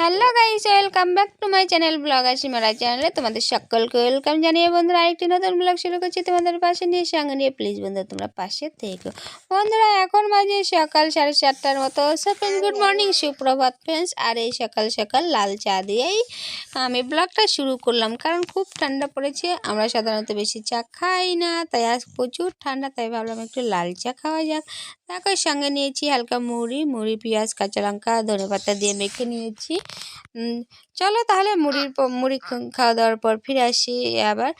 Hello guys welcome back to my channel vlog আসিমারা চ্যানেলে তোমাদের সকলকে ওয়েলকাম জানিয়ে বন্ধুরা, আরেকটি নতুন ব্লগ শুরু করছি তোমাদের পাশে নিয়ে সঙ্গে নিয়ে। প্লিজ বন্ধুরা, তোমরা পাশে থেকো। বন্ধুরা, এখন মাঝে সকাল সাড়ে চারটার মতো। সো ফ্রেন্ডস গুড মর্নিং সুপ্রভাত ফ্রেন্ডস আর এই সকাল সকাল লাল চা দিয়েই আমি ব্লগটা শুরু করলাম। কারণ খুব ঠান্ডা পড়েছে, আমরা সাধারণত বেশি চা খাই না, তাই আজ প্রচুর ঠান্ডা, তাই ভাবলাম একটু লাল চা খাওয়া যাক। তারপর সঙ্গে নিয়েছি হালকা মুড়ি মুড়ি, পেঁয়াজ, কাঁচা লঙ্কা ধনে পাতা দিয়ে মেখে নিয়েছি। চলো তাহলে মুড়ির মুড়ি খাওয়া দাওয়ার পর ফিরে আসি আবার।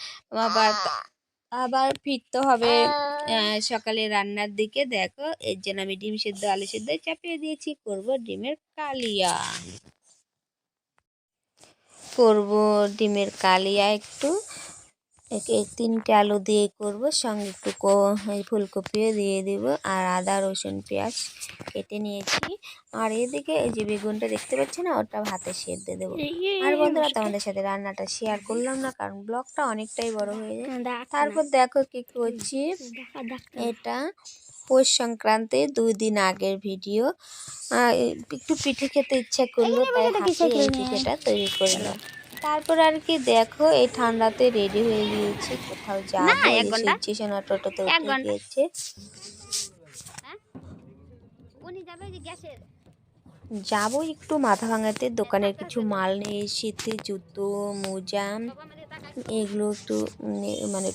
আবার আবার ফিরতে হবে সকালে রান্নার দিকে। দেখো, এর জন্য আমি ডিম সেদ্ধ, আলু সেদ্ধ চাপিয়ে দিয়েছি। করব ডিমের কালিয়া। করব ডিমের কালিয়া একটু। একে তিনটে আলু দিয়ে করব সঙ্গে একটু ফুলকপিও দিয়ে দেব আর আদা রসুন পেঁয়াজ কেটে নিয়েছি। আর এদিকে এই যে বেগুনটা দেখতে পাচ্ছি না ওটা ভাতে সেদ্ধ দেবো। আর বন্ধুরা তোমাদের সাথে রান্নাটা শেয়ার করলাম না কারণ ব্লগটা অনেকটাই বড় হয়ে যায়। তারপর দেখো। কি করছি। এটা পৌষ সংক্রান্তি দুই দিন আগের ভিডিও। একটু পিঠে খেতে ইচ্ছা করল তাই পিঠেটা তৈরি করলাম। তারপর আর কি দেখো এই ঠান্ডাতে রেডি হয়ে গিয়েছে কোথাও যাব এসেছি সোনা টোটোতে উঠে গিয়েছে। যাব একটু মাথা ভাঙাতে দোকানের কিছু মাল নিয়ে এসেছি জুতো মোজা এগুলো একটু মানে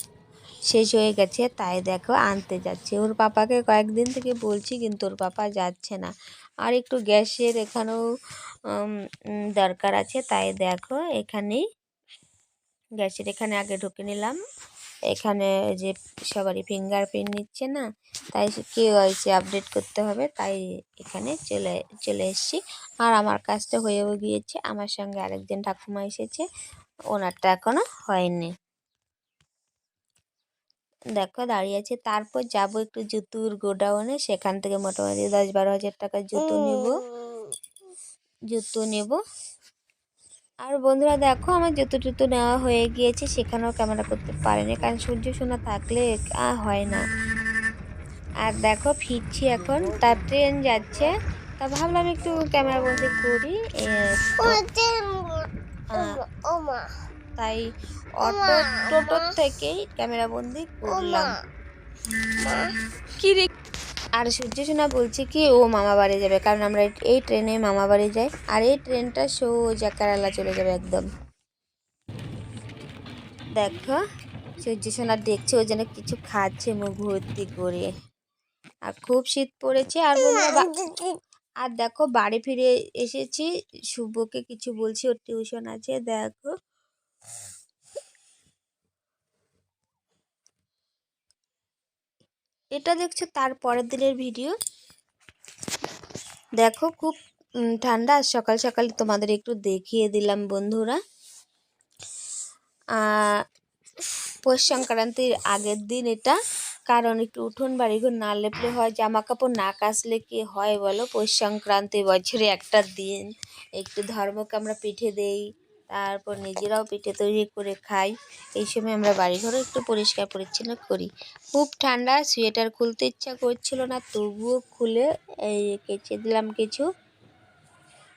শেষ হয়ে গেছে তাই দেখো আনতে যাচ্ছে। ওর পাপাকে কয়েকদিন থেকে বলছি কিন্তু ওর পাপা যাচ্ছে না। আর একটু গ্যাসের এখানেও দরকার আছে তাই দেখো এখানেই গ্যাসের এখানে আগে ঢুকে নিলাম। এখানে যে সবারই ফিঙ্গার প্রিন্ট নিচ্ছে না তাই কে ওয়াইসি আপডেট করতে হবে তাই এখানে চলে চলে এসেছি। আর আমার কাজটা হয়েও গিয়েছে আমার সঙ্গে আরেকজন ঠাকুমা এসেছে ওনারটা এখনও হয়নি। দেখো দাঁড়িয়ে আছে তারপর যাব একটু জুতোর গোডাউনে সেখান থেকে মোটামুটি দশ বারো হাজার টাকার জুতো নেব। জুতো নেব। আর বন্ধুরা দেখো, আমার জুতো টুতো নেওয়া হয়ে গিয়েছে, সেখানেও ক্যামেরা করতে পারেনি, কারণ সূর্য সোনা থাকলে হয় না। আর দেখো, ফিরছি এখন, তার ট্রেন যাচ্ছে, তা ভাবলাম একটু ক্যামেরা বন্দি করি তাই অটো টোটোর থেকেই ক্যামেরা বন্দি করলাম। কি রে আর সূর্য সোনা বলছে কি, ও মামা বাড়ি যাবে, কারণ আমরা এই- ট্রেনে মামা বাড়ি যাই। আর এই ট্রেনটা সোজা কেরালা চলে যাবে একদম। দেখো, সূর্য সোনা দেখছে, ও যেন কিছু খাচ্ছে মুখ ভর্তি করে। আর খুব শীত পড়েছে, আর আর দেখো, বাড়ি ফিরে এসেছি, শুভকে কিছু বলছি, ওর টিউশন আছে, দেখো। এটা দেখছ তার পরের দিনের ভিডিও দেখো খুব ঠান্ডা আর সকাল সকাল তোমাদের একটু দেখিয়ে দিলাম বন্ধুরা। পৌষ সংক্রান্তির আগের দিন এটা, কারণ একটু উঠোন বাড়িঘর না লেপলে হয় জামা কাপড় না কাচলে কি হয় বলো? পৌষ সংক্রান্তি বছরে একটা দিন, একটু ধর্মকে আমরা পিঠে দেই তারপর নিজেরাও পিঠে তৈরি করে খাই। এই সময় আমরা বাড়িঘরও একটু পরিষ্কার পরিচ্ছন্ন করি। খুব ঠান্ডা, সোয়েটার খুলতে ইচ্ছা করছিল না, তবুও খুলে এই কেচে দিলাম কিছু।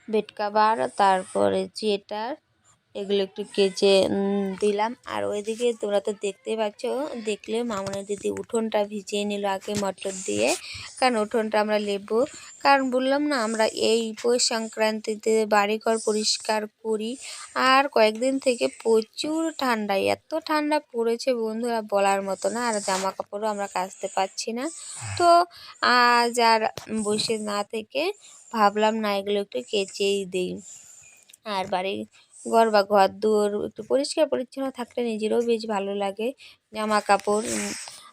বেড কাভার, তারপরে সোয়েটার এগুলো একটু কেচে দিলাম। আর ওইদিকে তোমরা তো দেখতেই পাচ্ছ, দেখলে মামনের দিদি উঠোনটা ভিজিয়ে নিল আগে মটর দিয়ে। কারণ উঠোনটা আমরা লেবো। কারণ বললাম না, আমরা এই পৌষ সংক্রান্তিতে বাড়িঘর পরিষ্কার করি। আর কয়েকদিন থেকে প্রচুর ঠান্ডা, এত ঠান্ডা পড়েছে বন্ধুরা বলার মতো না। আর জামা কাপড়ও আমরা কাচতে পারছি না। তো আজ আর বসে না থেকে ভাবলাম না এগুলো একটু কেচেই দিই। আর বাড়ি ঘর বা ঘর দুয়ার একটু পরিষ্কার পরিচ্ছন্ন থাকলে নিজেরও বেশ ভালো লাগে। জামা কাপড়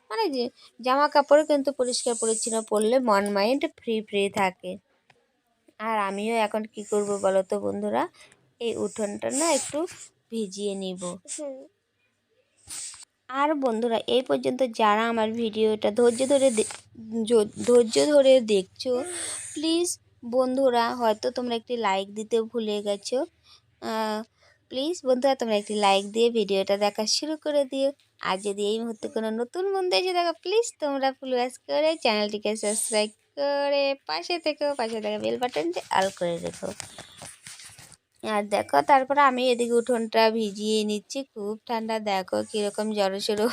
মানে যে জামা কাপড়ও কিন্তু পরিষ্কার পরিচ্ছন্ন পরলে মন মাইন্ড ফ্রি ফ্রি থাকে। আর আমিও এখন কি করব বলো তো বন্ধুরা? এই উঠোনটা না একটু ভিজিয়ে নিব। আর বন্ধুরা এই পর্যন্ত যারা আমার ভিডিওটা ধৈর্য ধরে ধৈর্য ধরে দেখছ প্লিজ বন্ধুরা হয়তো তোমরা একটি লাইক দিতে ভুলে গেছো। প্লিজ বন্ধুরা, তোমরা একটি লাইক দিয়ে ভিডিওটা দেখা শুরু করে দিও। আর যদি এই মুহূর্তে কোনো নতুন বন্ধু এসে দেখো প্লিজ তোমরা ফুল প্লুয়াস করে চ্যানেলটিকে সাবস্ক্রাইব করে পাশে থেকো, পাশে থাকা বেল বাটনটি অল করে রেখো। আর দেখো, তারপরে আমি এদিকে উঠোনটা ভিজিয়ে নিচ্ছি, খুব ঠান্ডা। দেখো কীরকম জড়ো সড়ো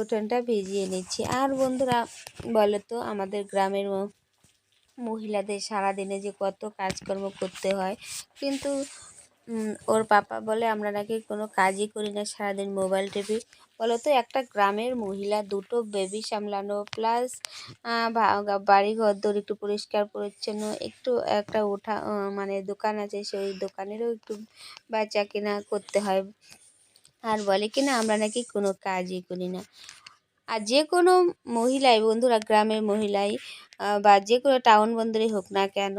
উঠোনটা ভিজিয়ে নিচ্ছি। আর বন্ধুরা, বলো তো, আমাদের গ্রামের মহিলাদের সারাদিনে যে কত কাজকর্ম করতে হয়। কিন্তু ওর পাপা বলে, আমরা নাকি কোনো কাজই করি না, সারাদিন মোবাইল, টিভি। বলো তো একটা গ্রামের মহিলা, দুটো বেবি সামলানো প্লাস বাড়ি ঘর দর একটু পরিষ্কার, পরিচ্ছন্ন, একটু একটা ওঠা মানে দোকান আছে, সেই দোকানেরও একটু বেচা কেনা করতে হয়। আর বলে কি, না, আমরা নাকি কোনো কাজই করি না। আর যে কোনো মহিলাই, বন্ধুরা, গ্রামের মহিলাই বা যে কোনো টাউন বন্দরে হোক না কেন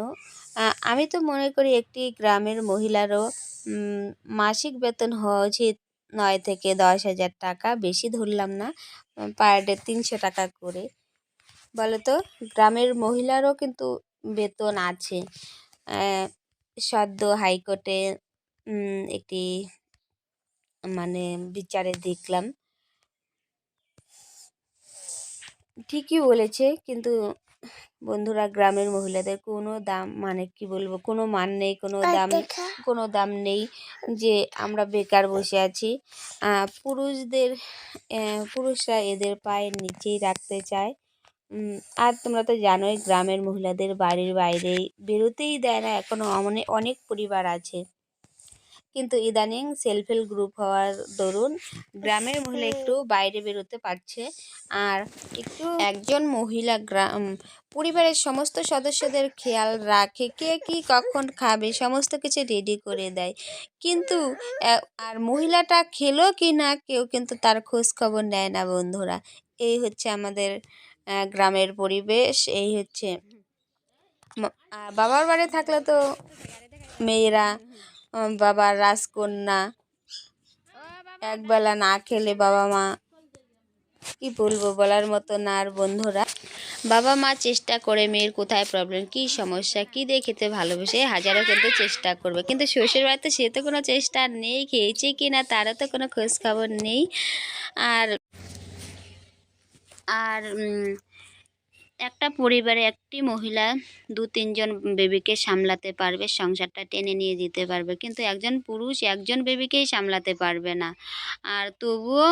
আমি তো মনে করি একটি গ্রামের মহিলারও মাসিক বেতন হওয়া উচিত নয় থেকে দশ হাজার টাকা, বেশি ধরলাম না পার ডে তিনশো টাকা করে। বলো তো গ্রামের মহিলারও কিন্তু বেতন আছে। সদ্য হাইকোর্টে একটি মানে বিচারে দেখলাম। ঠিকই বলেছে। কিন্তু বন্ধুরা গ্রামের মহিলাদের কোনো দাম মানে কি বলব? কোনো মান নেই কোনো দাম কোনো দাম নেই যে আমরা বেকার বসে আছি। পুরুষদের পুরুষরা এদের পায়ের নিচেই রাখতে চায়। আর তোমরা তো জানোই গ্রামের মহিলাদের বাড়ির বাইরে বেরোতেই দেয় না। এখনও অনেক অনেক পরিবার আছে। কিন্তু ইদানিং সেলফ হেল্প গ্রুপ হওয়ার দরুন গ্রামের মহিলা একটু বাইরে বেরোতে পারছে। আর একটু একজন মহিলা গ্রাম পরিবারের সমস্ত সদস্যদের খেয়াল রাখে কে কি কখন খাবে সমস্ত কিছু রেডি করে দেয়। কিন্তু আর মহিলাটা খেলো কি না কেউ কিন্তু তার খোঁজ খবর নেয় না বন্ধুরা। এই হচ্ছে আমাদের গ্রামের পরিবেশ এই হচ্ছে। বাবার বাড়ি থাকলে তো মেয়েরা বাবার রাজকন্যা। একবেলা না খেলে বাবা মা কি বলব বলার মতো না আর বন্ধুরা। বাবা মা চেষ্টা করে মেয়ের কোথায় প্রবলেম কি সমস্যা, কি দিয়ে খেতে ভালোবেসে হাজারো কিন্তু চেষ্টা করবে। কিন্তু শ্বশুর বাড়িতে সে তো কোনো চেষ্টা নেই, খেয়েছে কি না তারও তো কোনো খোঁজ খবর নেই। আর আর একটা পরিবারে একটি মহিলা দু তিনজন বেবিকে সামলাতে পারবে, সংসারটা টেনে নিয়ে যেতে পারবে। কিন্তু একজন পুরুষ একজন বেবিকেই সামলাতে পারবে না। আর তবুও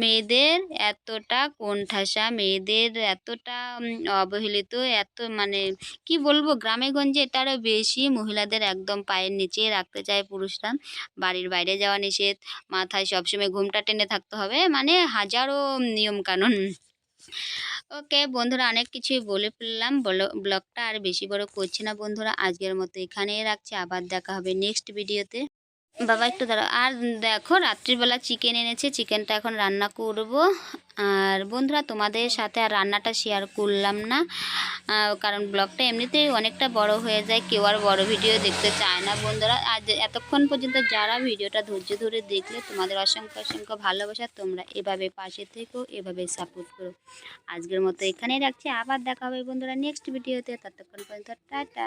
মেয়েদের এতটা কোণঠাসা, মেয়েদের এতটা অবহেলিত, এত মানে কি বলব, গ্রামে গঞ্জে এটা বেশি মহিলাদের একদম পায়ের নিচে রাখতে চায় পুরুষরা। বাড়ির বাইরে যাওয়া নিষেধ, মাথায় সবসময় ঘুমটা টেনে থাকতে হবে। মানে হাজারো নিয়ম কানুন ওকে, বন্ধুরা অনেক কিছুই বলে ফেললাম। বলো- ব্লগটা আর বেশি বড় করছি না বন্ধুরা। আজকের মতো এখানেই রাখছি। আবার দেখা হবে নেক্সট ভিডিওতে বাবা, একটু দাঁড়াও। আর দেখো, রাত্রিবেলা চিকেন এনেছে চিকেনটা এখন রান্না করব। আর বন্ধুরা, তোমাদের সাথে আর রান্নাটা শেয়ার করলাম না। কারণ ব্লগটা এমনিতেই অনেকটা বড় হয়ে যায়, কেউ আর বড় ভিডিও দেখতে চায় না বন্ধুরা। আজ এতক্ষণ পর্যন্ত যারা ভিডিওটা ধৈর্য ধরে দেখলে, তোমাদের অসংখ্য অসংখ্য ভালোবাসা, তোমরা এভাবে পাশে থেকো, এভাবে সাপোর্ট করো। আজকের মতো এখানেই রাখছি। আবার দেখা হবে বন্ধুরা নেক্সট ভিডিওতে ততক্ষণ পর্যন্ত, টাটা।